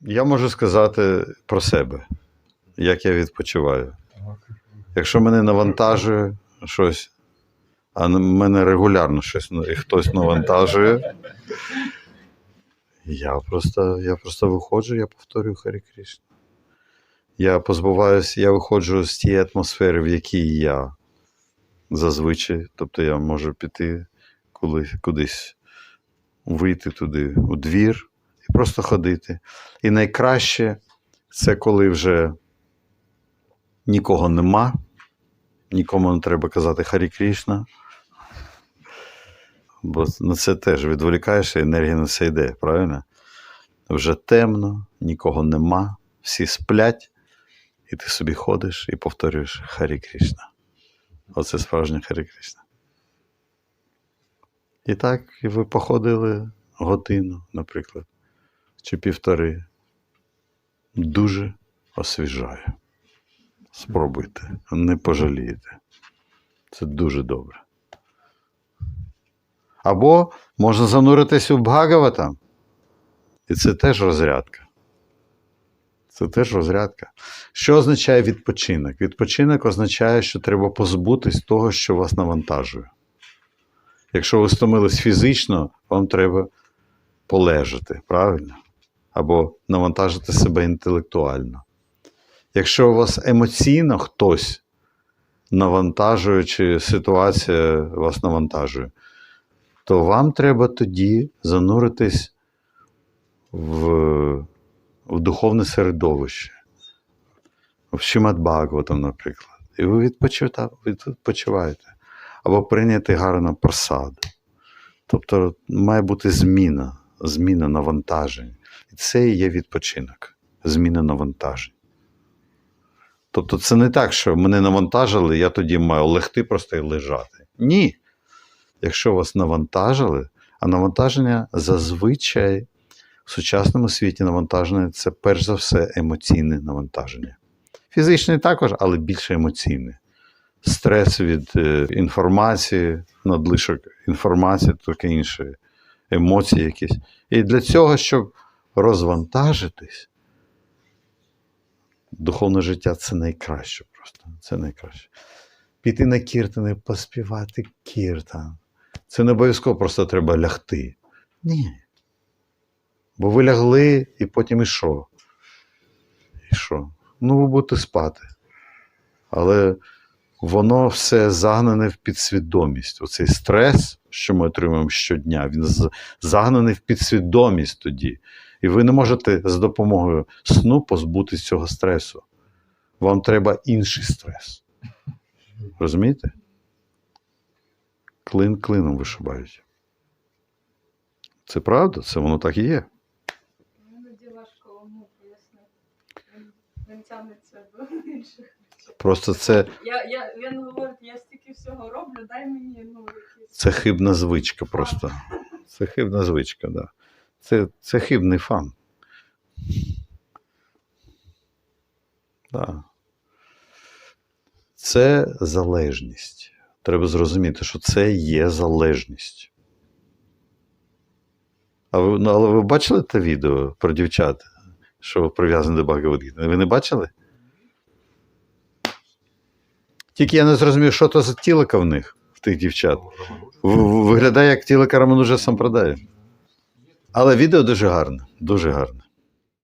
Я можу сказати про себе, як я відпочиваю. Якщо мене навантажує щось, а мене регулярно щось ну, і хтось навантажує, я просто, я просто виходжу, я повторюю Харі Кришна. Я позбуваюся, я виходжу з тієї атмосфери, в якій я зазвичай. Тобто я можу піти кудись, вийти туди, у двір і просто ходити. І найкраще це коли вже нікого нема, нікому не треба казати Харі Крішна. Бо на це теж відволікаєшся, енергія на це йде, правильно? Вже темно, нікого нема, всі сплять, і ти собі ходиш і повторюєш Харі Крішна. Оце справжнє Харі Крішна. І так ви походили годину, наприклад, чи півтори. Дуже освіжає. Спробуйте, не пожалієте. Це дуже добре. Або можна зануритись у Бхагавата. І це теж розрядка. Це теж розрядка. Що означає відпочинок? Відпочинок означає, що треба позбутись того, що вас навантажує. Якщо ви стомились фізично, вам треба полежати, правильно? Або навантажити себе інтелектуально. Якщо у вас емоційно хтось навантажує, чи ситуація вас навантажує, то вам треба тоді зануритись в, в духовне середовище, в Шимат Бхагаватам, наприклад. І ви відпочиваєте. Або прийняти гарно просаду. Тобто має бути зміна, зміна навантажень. І це і є відпочинок, зміна навантажень. Тобто це не так, що мене навантажили, я тоді маю легти просто і лежати. Ні. Якщо вас навантажили, а навантаження зазвичай в сучасному світі навантаження це перш за все емоційне навантаження. Фізичне також, але більше емоційне. Стрес від е, інформації, надлишок інформації, таке інше, емоції якісь. І для цього, щоб розвантажитись, духовне життя це найкраще просто. Це найкраще. Піти на кіртани, поспівати кіртан. Це не обов'язково просто треба лягти. Ні. Бо ви лягли і потім і що? І що? Ну, ви будете спати. Але воно все загнане в підсвідомість. Оцей стрес, що ми отримуємо щодня, він загнаний в підсвідомість тоді. І ви не можете з допомогою сну позбутися цього стресу. Вам треба інший стрес. Розумієте? Клин клином вишибають. Це правда, це воно так і є. Іноді важко йому пояснити. Він, тягнеться до інших. Просто це, Я, я, він говорить, я стільки всього роблю, дай мені ну, якісь. це хибна звичка просто. Це хибна звичка, да. Це, це хибний фан. Да. Це залежність. Треба зрозуміти, що це є залежність. А ви, ну, але ви бачили те відео про дівчат, що прив'язане до Багавадгіти? Ви не бачили? Тільки я не зрозумів, що то за тілика в них, в тих дівчат. Виглядає як тілика Рамануджа Сампрадає. Але відео дуже гарне, дуже гарне.